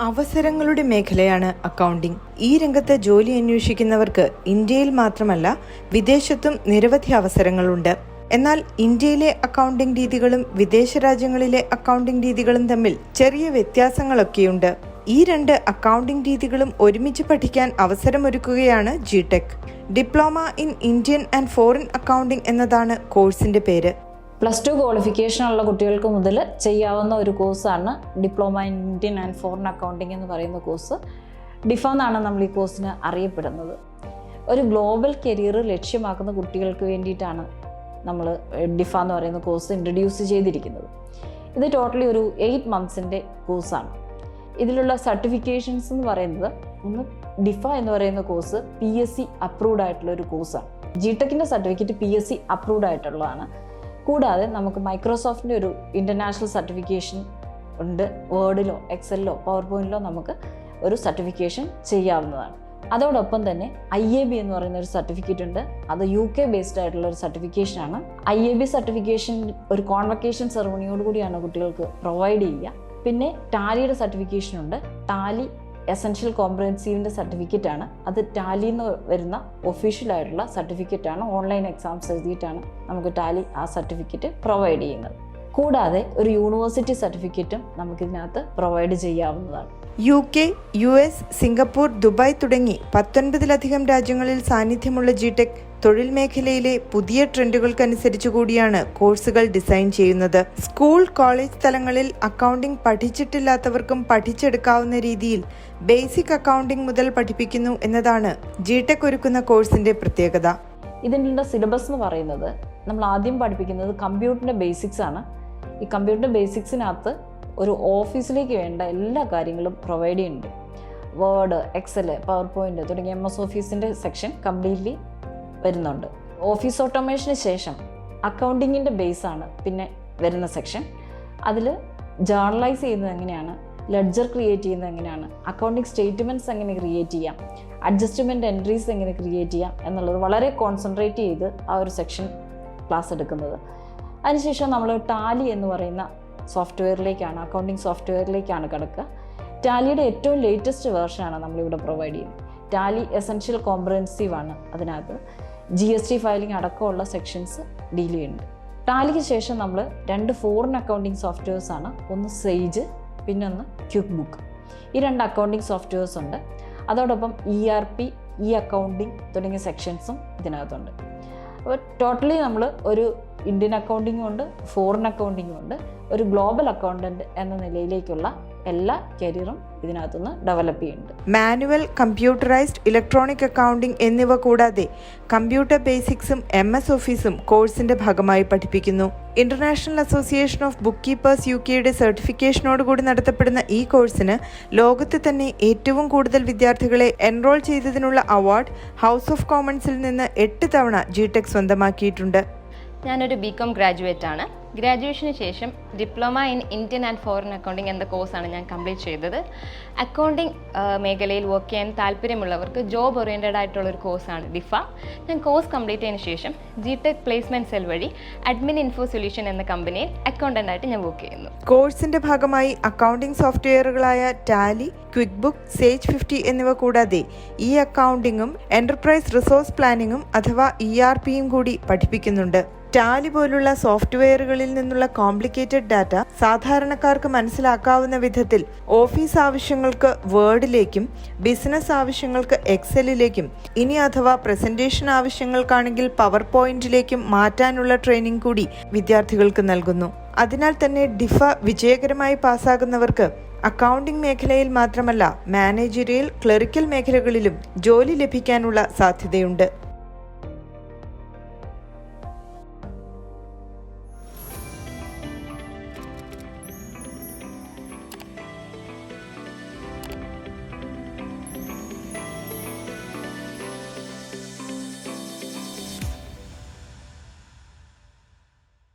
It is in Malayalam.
അവസരങ്ങളുടെ മേഖലയാണ് അക്കൗണ്ടിംഗ് ഈ രംഗത്ത് ജോലി അന്വേഷിക്കുന്നവർക്ക് ഇന്ത്യയിൽ മാത്രമല്ല വിദേശത്തും നിരവധി അവസരങ്ങളുണ്ട്. എന്നാൽ ഇന്ത്യയിലെ അക്കൗണ്ടിംഗ് രീതികളും വിദേശ രാജ്യങ്ങളിലെ അക്കൗണ്ടിംഗ് രീതികളും തമ്മിൽ ചെറിയ വ്യത്യാസങ്ങളൊക്കെയുണ്ട്. ഈ രണ്ട് അക്കൗണ്ടിംഗ് രീതികളും ഒരുമിച്ച് പഠിക്കാൻ അവസരമൊരുക്കുകയാണ് G tech diploma in Indian and foreign accounting എന്നതാണ് കോഴ്സിന്റെ പേര്. പ്ലസ് ടു ക്വാളിഫിക്കേഷൻ ഉള്ള കുട്ടികൾക്ക് മുതൽ ചെയ്യാവുന്ന ഒരു കോഴ്സാണ് diploma Indian and foreign accounting എന്ന് പറയുന്ന കോഴ്സ് ഡിഫ എന്നാണ് നമ്മൾ ഈ കോഴ്സിന് അറിയപ്പെടുന്നത്. ഒരു ഗ്ലോബൽ കരിയർ ലക്ഷ്യമാക്കുന്ന കുട്ടികൾക്ക് വേണ്ടിയിട്ടാണ് നമ്മൾ ഡിഫ എന്ന് പറയുന്ന കോഴ്സ് ഇൻട്രൊഡ്യൂസ് ചെയ്തിരിക്കുന്നത്. ഇത് ടോട്ടലി ഒരു എയ്റ്റ് മന്ത്സിന്റെ കോഴ്സാണ് ഇതിലുള്ള സർട്ടിഫിക്കേഷൻസ് എന്ന് പറയുന്നത് ഒന്ന് ഡിഫ എന്ന് പറയുന്ന course P S C approved ആയിട്ടുള്ള ഒരു കോഴ്സാണ് G ടെക്കിന്റെ certificate P S C approved ആയിട്ടുള്ളതാണ്. കൂടാതെ നമുക്ക് മൈക്രോസോഫ്റ്റിന്റെ ഒരു ഇന്റർനാഷണൽ സർട്ടിഫിക്കേഷൻ ഉണ്ട്. വേർഡിലോ എക്സലിലോ പവർ പോയിന്റിലോ നമുക്ക് ഒരു സർട്ടിഫിക്കേഷൻ ചെയ്യാവുന്നതാണ്. അതോടൊപ്പം തന്നെ ഐ എ ബി എന്ന് പറയുന്ന ഒരു സർട്ടിഫിക്കറ്റ് ഉണ്ട്. അത് യു കെ ബേസ്ഡ് ആയിട്ടുള്ള ഒരു സർട്ടിഫിക്കേഷനാണ് ഐ എ ബി സർട്ടിഫിക്കേഷൻ ഒരു കോൺവക്കേഷൻ സെറമണിയോട് കൂടിയാണ് കുട്ടികൾക്ക് പ്രൊവൈഡ് ചെയ്യുക. പിന്നെ ടാലിയുടെ സർട്ടിഫിക്കേഷൻ ഉണ്ട്. ടാലി എസെൻഷ്യൽ കോംപ്രഹെൻസീവിന്റെ സർട്ടിഫിക്കറ്റ് ആണ്. അത് ടാലി എന്ന് വരുന്ന ഒഫീഷ്യലായിട്ടുള്ള സർട്ടിഫിക്കറ്റ് ആണ്. ഓൺലൈൻ എക്സാംസ് എഴുതിയിട്ടാണ് നമുക്ക് ടാലി ആ സർട്ടിഫിക്കറ്റ് പ്രൊവൈഡ് ചെയ്യുന്നത്. കൂടാതെ ഒരു യൂണിവേഴ്സിറ്റി സർട്ടിഫിക്കറ്റും നമുക്കിതിനകത്ത് പ്രൊവൈഡ് ചെയ്യാവുന്നതാണ്. U K U S Singapore Dubai തുടങ്ങി പത്തൊൻപതിലധികം രാജ്യങ്ങളിൽ സാന്നിധ്യമുള്ള ജി ടെക് തൊഴിൽ മേഖലയിലെ പുതിയ ട്രെൻഡുകൾക്കനുസരിച്ച് കൂടിയാണ് കോഴ്സുകൾ ഡിസൈൻ ചെയ്യുന്നത്. സ്കൂൾ കോളേജ് തലങ്ങളിൽ അക്കൗണ്ടിംഗ് പഠിച്ചിട്ടില്ലാത്തവർക്കും പഠിച്ചെടുക്കാവുന്ന രീതിയിൽ ബേസിക് അക്കൗണ്ടിംഗ് മുതൽ പഠിപ്പിക്കുന്നു എന്നതാണ് ജി ടെക് ഒരുക്കുന്ന കോഴ്സിന്റെ പ്രത്യേകത. ഇതിന്റെ സിലബസ് എന്ന് പറയുന്നത് നമ്മൾ ആദ്യം പഠിപ്പിക്കുന്നത് കമ്പ്യൂട്ടറിന്റെ ബേസിക്സ് ആണ്. ഈ കമ്പ്യൂട്ടർ ബേസിക്സിനകത്ത് ഒരു ഓഫീസിലേക്ക് വേണ്ട എല്ലാ കാര്യങ്ങളും പ്രൊവൈഡ് ചെയ്യുന്നുണ്ട്. വേർഡ് എക്സൽ പവർ പോയിന്റ് തുടങ്ങിയ എം എസ് ഓഫീസിന്റെ സെക്ഷൻ കംപ്ലീറ്റ്ലി വരുന്നുണ്ട്. ഓഫീസ് ഓട്ടോമേഷന് ശേഷം അക്കൗണ്ടിങ്ങിന്റെ ബേസാണ് പിന്നെ വരുന്ന സെക്ഷൻ. അതിൽ ജേർണലൈസ് ചെയ്യുന്നത് എങ്ങനെയാണ്? ലെഡ്ജർ ക്രിയേറ്റ് ചെയ്യുന്നത് എങ്ങനെയാണ്? അക്കൗണ്ടിങ് സ്റ്റേറ്റ്മെന്റ്സ് എങ്ങനെ ക്രിയേറ്റ് ചെയ്യാം? അഡ്ജസ്റ്റ്മെന്റ് എൻട്രീസ് എങ്ങനെ ക്രിയേറ്റ് ചെയ്യാം? എന്നുള്ളത് വളരെ കോൺസെൻട്രേറ്റ് ചെയ്ത് ആ ഒരു സെക്ഷൻ ക്ലാസ് എടുക്കുന്നത്. അതിനുശേഷം നമ്മൾ ടാലി എന്ന് പറയുന്ന സോഫ്റ്റ്വെയറിലേക്കാണ് അക്കൗണ്ടിങ് സോഫ്റ്റ്വെയറിലേക്കാണ് കിടക്കുക. ടാലിയുടെ ഏറ്റവും ലേറ്റസ്റ്റ് വേർഷനാണ് നമ്മളിവിടെ പ്രൊവൈഡ് ചെയ്യുന്നത്. ടാലി എസെൻഷ്യൽ കോംപ്രഹെൻസീവ് ആണ് അതിനകത്ത്. ജി എസ് ടി ഫയലിംഗ് അടക്കമുള്ള സെക്ഷൻസ് ഡീൽ ചെയ്യുന്നുണ്ട്. ടാലിക്ക് ശേഷം നമ്മൾ രണ്ട് ഫോറിൻ അക്കൗണ്ടിങ് സോഫ്റ്റ്വെയർസ് ആണ്. ഒന്ന് സെയ്ജ് പിന്നെ ഒന്ന് ക്യുക്ക് ബുക്ക് ഈ രണ്ട് അക്കൗണ്ടിങ് സോഫ്റ്റ്വെയർസ് ഉണ്ട്. അതോടൊപ്പം E R P e accounting തുടങ്ങിയ സെക്ഷൻസും ഇതിനകത്തുണ്ട്. അപ്പോൾ ടോട്ടലി നമ്മൾ ഒരു ഇന്ത്യൻ അക്കൗണ്ടിങ്ങും ഉണ്ട് ഫോറിൻ അക്കൗണ്ടിങ്ങും ഉണ്ട് ഒരു ഗ്ലോബൽ അക്കൗണ്ടന്റ് എന്ന നിലയിലേക്കുള്ള എല്ലാ കരിയറും ഇതിനകത്തുനിന്ന് ഡെവലപ്പ് ചെയ്യുന്നുണ്ട്. മാനുവൽ കമ്പ്യൂട്ടറൈസ്ഡ് ഇലക്ട്രോണിക് അക്കൗണ്ടിംഗ് എന്നിവ കൂടാതെ കമ്പ്യൂട്ടർ ബേസിക്സും എം എസ് ഓഫീസും കോഴ്സിന്റെ ഭാഗമായി പഠിപ്പിക്കുന്നു. International association of bookkeepers U കെയുടെ സർട്ടിഫിക്കേഷനോടുകൂടി നടത്തപ്പെടുന്ന ഈ കോഴ്സിന് ലോകത്ത് തന്നെ ഏറ്റവും കൂടുതൽ വിദ്യാർത്ഥികളെ എൻറോൾ ചെയ്തതിനുള്ള അവാർഡ് ഹൗസ് ഓഫ് കോമൺസിൽ നിന്ന് എട്ട് തവണ ജി ടെക് സ്വന്തമാക്കിയിട്ടുണ്ട്. ഞാനൊരു ബി കോം ഗ്രാജുവേറ്റ് ആണ് ഗ്രാജുവേഷന് ശേഷം diploma in Indian and foreign accounting എന്ന കോഴ്സാണ് ഞാൻ കംപ്ലീറ്റ് ചെയ്തത്. അക്കൗണ്ടിങ് മേഖലയിൽ വർക്ക് ചെയ്യാൻ താല്പര്യമുള്ളവർക്ക് ജോബ് ഓറിയന്റഡ് ആയിട്ടുള്ള ഒരു കോഴ്സാണ് ഡിഫ. ഞാൻ കോഴ്സ് കംപ്ലീറ്റ് ചെയ്തതിന് ശേഷം ജി ടെക് പ്ലേസ്മെന്റ് സെൽ വഴി അഡ്മിൻ ഇൻഫോ സൊല്യൂഷൻ എന്ന കമ്പനിയിൽ അക്കൗണ്ടന്റ് ആയിട്ട് ഞാൻ വർക്ക് ചെയ്യുന്നു. കോഴ്സിന്റെ ഭാഗമായി accounting സോഫ്റ്റ്വെയറുകളായ Tally quick book Sage fifty എന്നിവ കൂടാതെ ഈ അക്കൗണ്ടിങ്ങും എന്റർപ്രൈസ് റിസോഴ്സ് പ്ലാനിങ്ങും അഥവാ ഇ ആർ പിയും കൂടി പഠിപ്പിക്കുന്നുണ്ട്. ടാലി പോലുള്ള സോഫ്റ്റ്വെയറുകളിൽ നിന്നുള്ള കോംപ്ലിക്കേറ്റഡ് ഡാറ്റ സാധാരണക്കാർക്ക് മനസ്സിലാക്കാവുന്ന വിധത്തിൽ ഓഫീസ് ആവശ്യങ്ങൾക്ക് വേർഡിലേക്കും ബിസിനസ് ആവശ്യങ്ങൾക്ക് എക്സലിലേക്കും ഇനി അഥവാ പ്രസന്റേഷൻ ആവശ്യങ്ങൾക്കാണെങ്കിൽ പവർ പോയിന്റിലേക്കും മാറ്റാനുള്ള ട്രെയിനിങ് കൂടി വിദ്യാർത്ഥികൾക്ക് നൽകുന്നു. അതിനാൽ തന്നെ ഡിഫ വിജയകരമായി പാസ്സാകുന്നവർക്ക് അക്കൗണ്ടിംഗ് മേഖലയിൽ മാത്രമല്ല മാനേജറിയൽ ക്ലറിക്കൽ മേഖലകളിലും ജോലി ലഭിക്കാനുള്ള സാധ്യതയുണ്ട്.